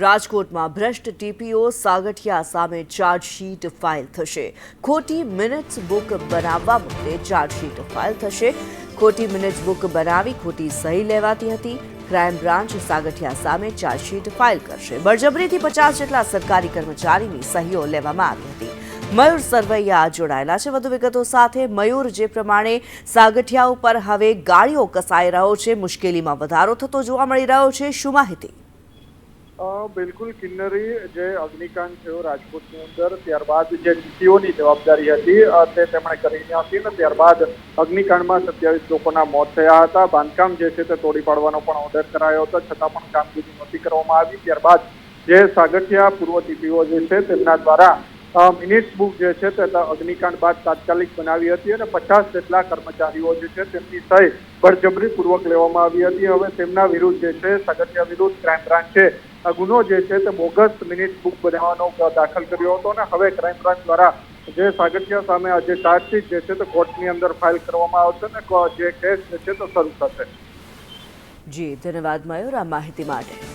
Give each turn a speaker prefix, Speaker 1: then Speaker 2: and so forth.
Speaker 1: રાજકોટમાં ભ્રષ્ટ ટીપીઓ સાગઠિયા સામે ચાર્જશીટ ફાઇલ થશે. ખોટી મિનિટ્સ બુક બનાવવા મુદ્દે ચાર્જશીટ ફાઇલ થશે. ખોટી મિનિટ્સ બુક બનાવી ખોટી સહી લેવાતી હતી. ક્રાઇમ બ્રાન્ચ સાગઠિયા સામે ચાર્જશીટ ફાઇલ કરશે. બળજબરીથી પચાસ જેટલા સરકારી કર્મચારીની સહીઓ લેવામાં આવી હતી. મયુર સરવૈયા જોડાયેલા છે. વધુ વિગતો સાથે મયુર, જે પ્રમાણે સાગઠિયા ઉપર હવે ગાડીઓ કસાઈ રહ્યો છે, મુશ્કેલીમાં વધારો થતો જોવા મળી રહ્યો છે. શું માહિતી?
Speaker 2: બિલકુલ કિન્નરી જે અગ્નિકાંડ થયો રાજકોટની અંદર, ત્યારબાદ જે ટીટીઓની જવાબદારી હતી તે તેમણે કરીને હતી ને ત્યારબાદ અગ્નિકાંડમાં સત્યાવીસ લોકોના મોત થયા હતા. બાંધકામ જે છે તે તોડી પાડવાનો પણ ઓર્ડર કરાયો હતો. છતાં પણ કામગીરી નહોતી કરવામાં આવી. ત્યારબાદ જે સાગઠિયા પૂર્વ ટીટીઓ જે છે તેમના દ્વારા મિનિટ બુક જે છે તે અગ્નિકાંડ બાદ તાત્કાલિક બનાવી હતી અને પચાસ જેટલા કર્મચારીઓ જે છે તેમની સહી બળજબરીપૂર્વક લેવામાં આવી હતી. હવે તેમના વિરુદ્ધ જે છે સાગઠિયા વિરુદ્ધ ક્રાઇમ બ્રાન્ચે આ ગુનો જે છે તે બોગસ મિનિટ બુક બનાવવાનો દાખલ કર્યો હતો અને હવે ક્રાઇમ બ્રાન્ચ દ્વારા જે સાગઠિયા સામે જે ચાર્જશીટ જે છે તે કોર્ટની અંદર ફાઇલ કરવામાં આવશે અને જે કેસ જે છે તે શરૂ થશે.
Speaker 1: જી, ધન્યવાદ, મયુર. આ માહિતી માટે